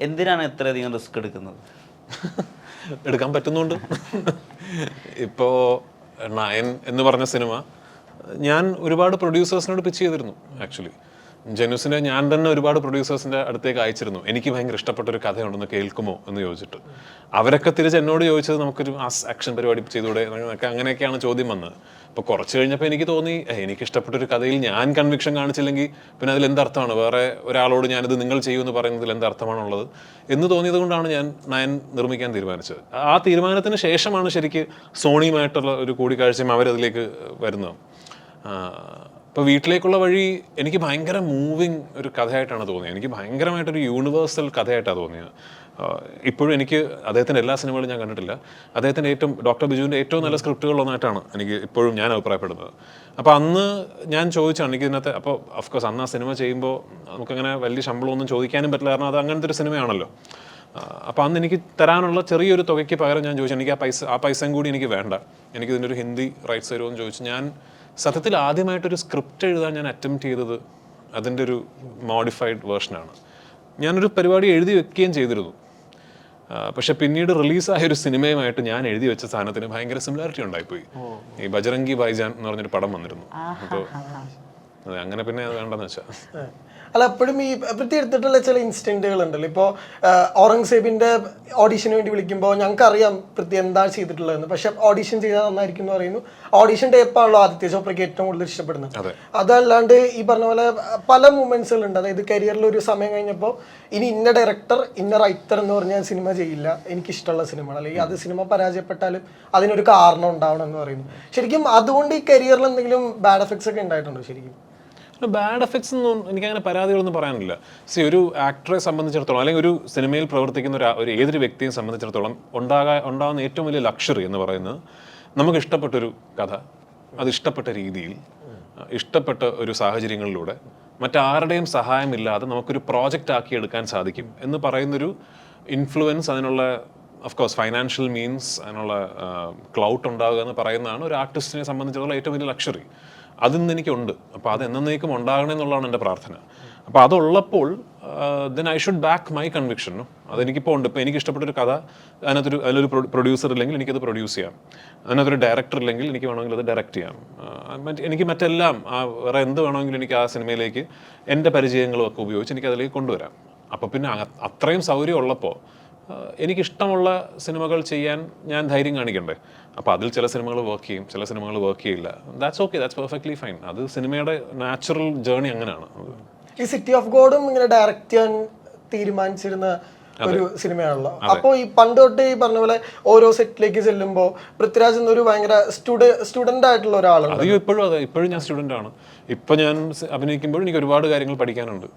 എന്തിനാണ് ഇത്രയധികം റിസ്ക് എടുക്കുന്നത്? എടുക്കാൻ പറ്റുന്നുണ്ട്. ഇപ്പോൾ നയൻ എന്ന് പറഞ്ഞ സിനിമ ഞാൻ ഒരുപാട് പ്രൊഡ്യൂസേഴ്സിനോട് പിച്ച് ചെയ്തിരുന്നു ആക്ച്വലി ജനുസിനെ ഞാൻ തന്നെ ഒരുപാട് പ്രൊഡ്യൂസേഴ്സിന്റെ അടുത്തേക്ക് അയച്ചിരുന്നു. എനിക്ക് ഭയങ്കര ഇഷ്ടപ്പെട്ട ഒരു കഥയുണ്ടെന്ന് കേൾക്കുമോ എന്ന് ചോദിച്ചിട്ട്. അവരൊക്കെ തിരിച്ച് എന്നോട് ചോദിച്ചത് നമുക്കൊരു ആ ആക്ഷൻ പരിപാടി എന്നൊക്കെ അങ്ങനെയൊക്കെയാണ് ചോദ്യം വന്നത്. അപ്പോൾ കുറച്ച് കഴിഞ്ഞപ്പോൾ എനിക്ക് തോന്നി എനിക്ക് ഇഷ്ടപ്പെട്ട ഒരു കഥയിൽ ഞാൻ കൺവിക്ഷൻ കാണിച്ചില്ലെങ്കിൽ പിന്നെ അതിൽ എന്തർത്ഥമാണ് വേറെ ഒരാളോട് ഞാനിത് നിങ്ങൾ ചെയ്യുമെന്ന് പറയുന്നതിൽ എന്തർത്ഥമാണുള്ളത് എന്ന് തോന്നിയത് കൊണ്ടാണ് ഞാൻ നയൻ നിർമ്മിക്കാൻ തീരുമാനിച്ചത്. ആ തീരുമാനത്തിന് ശേഷമാണ് ശരിക്ക് സോണിയുമായിട്ടുള്ള ഒരു കൂടിക്കാഴ്ചയും അവരതിലേക്ക് വരുന്നത്. ഇപ്പോൾ വീട്ടിലേക്കുള്ള വഴി എനിക്ക് ഭയങ്കര മൂവിങ് ഒരു കഥയായിട്ടാണ് തോന്നിയത്. എനിക്ക് ഭയങ്കരമായിട്ടൊരു യൂണിവേഴ്സൽ കഥയായിട്ടാണ് തോന്നിയത്. ഇപ്പോഴും എനിക്ക് അദ്ദേഹത്തിന്റെ എല്ലാ സിനിമകളും ഞാൻ കണ്ടിട്ടില്ല. അദ്ദേഹത്തിന്റെ ഏറ്റവും ഡോക്ടർ ബിജുവിന്റെ ഏറ്റവും നല്ല സ്ക്രിപ്റ്റുകളൊന്നായിട്ടാണ് എനിക്ക് ഇപ്പോഴും ഞാൻ അഭിപ്രായപ്പെടുന്നത്. അപ്പോൾ അന്ന് ഞാൻ ചോദിച്ചാണ് എനിക്ക് ഇതിനകത്ത് അപ്പോൾ അഫ്കോഴ്സ് അന്ന് ആ സിനിമ ചെയ്യുമ്പോൾ നമുക്കങ്ങനെ വലിയ ശമ്പളമൊന്നും ചോദിക്കാനും പറ്റില്ല. കാരണം അത് അങ്ങനത്തെ ഒരു സിനിമയാണല്ലോ. അപ്പോൾ അന്ന് എനിക്ക് തരാനുള്ള ചെറിയൊരു തുകയ്ക്ക് പകരം ഞാൻ ചോദിച്ചു എനിക്ക് ആ പൈസ ആ പൈസയും കൂടി എനിക്ക് വേണ്ട. എനിക്ക് ഇതിന്റെ ഒരു ഹിന്ദി റൈറ്റ്സ് തരുമോ? എന്ന് ചോദിച്ചു. ഞാൻ സത്യത്തിൽ ആദ്യമായിട്ടൊരു സ്ക്രിപ്റ്റ് എഴുതാൻ ഞാൻ അറ്റംപ്റ്റ് ചെയ്തത് അതിന്റെ ഒരു മോഡിഫൈഡ് വേർഷനാണ് ഞാനൊരു പരിപാടി എഴുതി വെക്കുകയും ചെയ്തിരുന്നു. പക്ഷെ പിന്നീട് റിലീസായ ഒരു സിനിമയുമായിട്ട് ഞാൻ എഴുതി വെച്ച സാധനത്തിന് ഭയങ്കര സിമിലാരിറ്റി ഉണ്ടായിപ്പോയി. ഈ ബജറംഗി ബൈജാൻ എന്ന് പറഞ്ഞൊരു പടം വന്നിരുന്നു. അപ്പോൾ അതെ അങ്ങനെ പിന്നെ വേണ്ടെന്ന് വെച്ചാൽ അല്ല എപ്പോഴും ഈ പൃഥ്വി എടുത്തിട്ടുള്ള ചില ഇൻസിഡന്റുകൾ ഉണ്ടല്ലോ ഇപ്പോൾ ഔറംഗസേബിന്റെ ഓഡീഷന് വേണ്ടി വിളിക്കുമ്പോൾ ഞങ്ങൾക്ക് അറിയാം പൃഥ്വി എന്താ ചെയ്തിട്ടുള്ളതെന്ന്. പക്ഷെ ഓഡീഷൻ ചെയ്താൽ നന്നായിരിക്കും എന്ന് പറയുന്നു. ഓഡീഷൻ ടേപ്പാണല്ലോ ആദിത്യ ചോപ്രയ്ക്ക് ഏറ്റവും കൂടുതൽ ഇഷ്ടപ്പെടുന്നത്. അതല്ലാണ്ട് ഈ പറഞ്ഞ പോലെ പല മൂമെന്റ്സുകൾ ഉണ്ട് അതായത് കരിയറിൽ ഒരു സമയം കഴിഞ്ഞപ്പോൾ ഇനി ഇന്ന ഡയറക്ടർ ഇന്ന റൈറ്റർ എന്ന് പറഞ്ഞാൽ സിനിമ ചെയ്യില്ല. എനിക്കിഷ്ടമുള്ള സിനിമ അല്ലെങ്കിൽ അത് സിനിമ പരാജയപ്പെട്ടാലും അതിനൊരു കാരണം ഉണ്ടാവണം എന്ന് പറയുന്നു. ശരിക്കും അതുകൊണ്ട് ഈ കരിയറിൽ എന്തെങ്കിലും ബാഡ് എഫക്ട്സ് ഒക്കെ ഉണ്ടായിട്ടുണ്ടോ ശരിക്കും? ബാഡ് എഫക്ട്സ് ഒന്നും എനിക്കങ്ങനെ പരാതികളൊന്നും പറയാനില്ല. സി ഒരു ആക്ടറെ സംബന്ധിച്ചിടത്തോളം അല്ലെങ്കിൽ ഒരു സിനിമയിൽ പ്രവർത്തിക്കുന്ന ഒരു ഒരു ഏതൊരു വ്യക്തിയെ സംബന്ധിച്ചിടത്തോളം ഉണ്ടാകാ ഉണ്ടാകുന്ന ഏറ്റവും വലിയ ലക്ഷറി എന്ന് പറയുന്നത് നമുക്ക് ഇഷ്ടപ്പെട്ടൊരു കഥ അത് ഇഷ്ടപ്പെട്ട രീതിയിൽ ഇഷ്ടപ്പെട്ട ഒരു സാഹചര്യങ്ങളിലൂടെ മറ്റാരുടെയും സഹായമില്ലാതെ നമുക്കൊരു പ്രോജക്റ്റ് ആക്കി എടുക്കാൻ സാധിക്കും എന്ന് പറയുന്നൊരു ഇൻഫ്ലുവൻസ് അതിനുള്ള ഓഫ് കോഴ്സ് ഫൈനാൻഷ്യൽ മീൻസ് അതിനുള്ള ക്ലൗട്ട് ഉണ്ടാകുക എന്ന് പറയുന്നതാണ് ഒരു ആർട്ടിസ്റ്റിനെ സംബന്ധിച്ചിടത്തോളം ഏറ്റവും വലിയ ലക്ഷറി അതിന്ന് എനിക്കുണ്ട് അപ്പോൾ അത് എന്നേക്കും ഉണ്ടാകണം എന്നുള്ളതാണ് എന്റെ പ്രാർത്ഥന. അപ്പോൾ അതുള്ളപ്പോൾ then I should back my conviction അതെനിക്കിപ്പോൾ ഉണ്ട്. ഇപ്പോൾ എനിക്ക് ഇഷ്ടപ്പെട്ടൊരു കഥ അതിനകത്തൊരു അതിലൊരു പ്രൊഡ്യൂസർ ഇല്ലെങ്കിൽ എനിക്കത് പ്രൊഡ്യൂസ് ചെയ്യാം. അതിനകത്തൊരു ഡയറക്ടർ ഇല്ലെങ്കിൽ എനിക്ക് വേണമെങ്കിൽ അത് ഡയറക്റ്റ് ചെയ്യാം. എനിക്ക് മറ്റെല്ലാം ആ വേറെ എന്ത് വേണമെങ്കിലും എനിക്ക് ആ സിനിമയിലേക്ക് എന്റെ പരിചയങ്ങളും ഒക്കെ ഉപയോഗിച്ച് എനിക്ക് അതിലേക്ക് കൊണ്ടുവരാം. അപ്പോൾ പിന്നെ അത്രയും സൗകര്യം ഉള്ളപ്പോൾ എനിക്കിഷ്ടമുള്ള സിനിമകൾ ചെയ്യാൻ ഞാൻ ധൈര്യം കാണിക്കണ്ടേ? അപ്പോൾ അതിൽ ചില സിനിമകൾ വർക്ക് ചെയ്യും ചില സിനിമകൾ വർക്ക് ചെയ്യില്ല. That's okay that's perfectly fine അത് സിനിമയുടെ നാച്ചുറൽ ജേർണി അങ്ങനെയാണ്. ഈ സിറ്റി ഓഫ് ഗോഡും ഇങ്ങനെ ഡയറക്റ്റ് ചെയ്യാൻ തീരുമാനിച്ചിരുന്ന ഒരു സിനിമയാണല്ലോ. അപ്പോൾ ഈ പണ്ട് തൊട്ട് ഈ പറഞ്ഞ പോലെ ഓരോ സെറ്റിലേക്ക് ചെല്ലുമ്പോൾ പൃഥ്വിരാജ് എന്നൊരു ഭയങ്കര സ്റ്റുഡന്റ് ആയിട്ടുള്ള ഒരാളാണ് അയ്യോ ഇപ്പോഴും അതെ ഇപ്പോഴും ഞാൻ സ്റ്റുഡന്റ് ആണ്. ഇപ്പൊ ഞാൻ അഭിനയിക്കുമ്പോഴും എനിക്ക് ഒരുപാട് കാര്യങ്ങൾ പഠിക്കാനുണ്ട്.